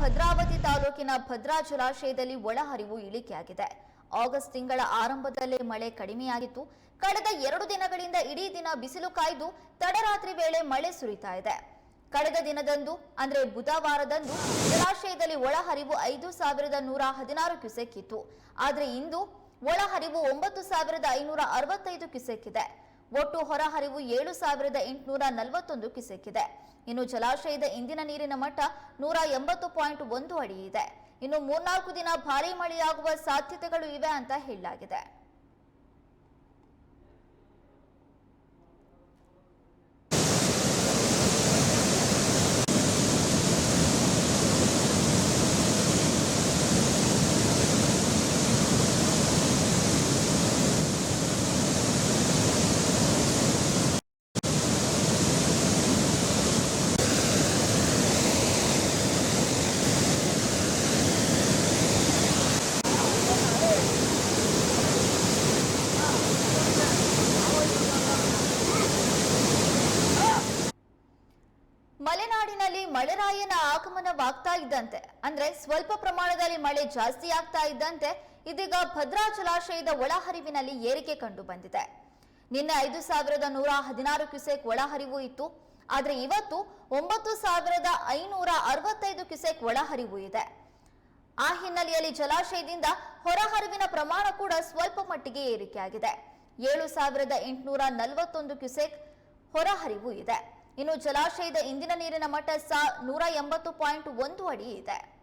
ಭದ್ರಾವತಿ ತಾಲೂಕಿನ ಭದ್ರಾ ಜಲಾಶಯದಲ್ಲಿ ಒಳಹರಿವು ಇಳಿಕೆಯಾಗಿದೆ. ಆಗಸ್ಟ್ ತಿಂಗಳ ಆರಂಭದಲ್ಲೇ ಮಳೆ ಕಡಿಮೆಯಾಗಿತ್ತು. ಕಳೆದ ಎರಡು ದಿನಗಳಿಂದ ಇಡೀ ದಿನ ಬಿಸಿಲು ಕಾಯ್ದು ತಡರಾತ್ರಿ ವೇಳೆ ಮಳೆ ಸುರಿತಾ ಇದೆ. ಕಳೆದ ದಿನದಂದು, ಅಂದ್ರೆ ಬುಧವಾರದಂದು, ಜಲಾಶಯದಲ್ಲಿ ಒಳಹರಿವು ಐದು ಸಾವಿರದ ನೂರ ಹದಿನಾರು ಕ್ಯೂಸೆಕ್ ಇತ್ತು. ಆದ್ರೆ ಇಂದು ಒಳಹರಿವು ಒಂಬತ್ತು ಸಾವಿರದ ಐನೂರ ಅರವತ್ತೈದು ಕ್ಯೂಸೆಕ್ ಇದೆ. ಒಟ್ಟು ಹೊರಹರಿವು ಏಳು ಸಾವಿರದ ಎಂಟುನೂರ ನಲವತ್ತೊಂದು ಕ್ಯೂಸೆಕ್ ಇದೆ ಇನ್ನು ಜಲಾಶಯದ ಇಂದಿನ ನೀರಿನ ಮಟ್ಟ ನೂರ ಎಂಬತ್ತು ಪಾಯಿಂಟ್ ಒಂದು ಅಡಿ ಇದೆ. ಇನ್ನು ಮೂರ್ನಾಲ್ಕು ದಿನ ಭಾರೀ ಮಳೆಯಾಗುವ ಸಾಧ್ಯತೆಗಳು ಇವೆ ಅಂತ ಹೇಳಲಾಗಿದೆ. ಮಲೆನಾಡಿನಲ್ಲಿ ಮಳೆರಾಯನ ಆಗಮನವಾಗ್ತಾ ಇದ್ದಂತೆ. ಅಂದ್ರೆ ಸ್ವಲ್ಪ ಪ್ರಮಾಣದಲ್ಲಿ ಮಳೆ ಜಾಸ್ತಿ ಆಗ್ತಾ ಇದ್ದಂತೆ ಇದೀಗ ಭದ್ರಾ ಜಲಾಶಯದ ಒಳಹರಿವಿನಲ್ಲಿ ಏರಿಕೆ ಕಂಡು ಬಂದಿದೆ. ನಿನ್ನೆ ಐದು ಸಾವಿರದ ನೂರ ಹದಿನಾರು ಕ್ಯುಸೆಕ್ ಒಳಹರಿವು ಇತ್ತು. ಆದ್ರೆ ಇವತ್ತು ಒಂಬತ್ತು ಸಾವಿರದ ಐನೂರ ಅರವತ್ತೈದು ಕ್ಯುಸೆಕ್ ಒಳಹರಿವು ಇದೆ. ಆ ಹಿನ್ನೆಲೆಯಲ್ಲಿ ಜಲಾಶಯದಿಂದ ಹೊರಹರಿವಿನ ಪ್ರಮಾಣ ಕೂಡ ಸ್ವಲ್ಪ ಮಟ್ಟಿಗೆ ಏರಿಕೆಯಾಗಿದೆ. ಏಳು ಸಾವಿರದ ಎಂಟುನೂರ ನಲವತ್ತೊಂದು ಕ್ಯುಸೆಕ್ ಹೊರಹರಿವು ಇದೆ. ಇನ್ನು ಜಲಾಶಯದ ಇಂದಿನ ನೀರಿನ ಮಟ್ಟ ಸಾ ನೂರ ಎಂಬತ್ತು ಪಾಯಿಂಟ್ ಒಂದು ಅಡಿ ಇದೆ.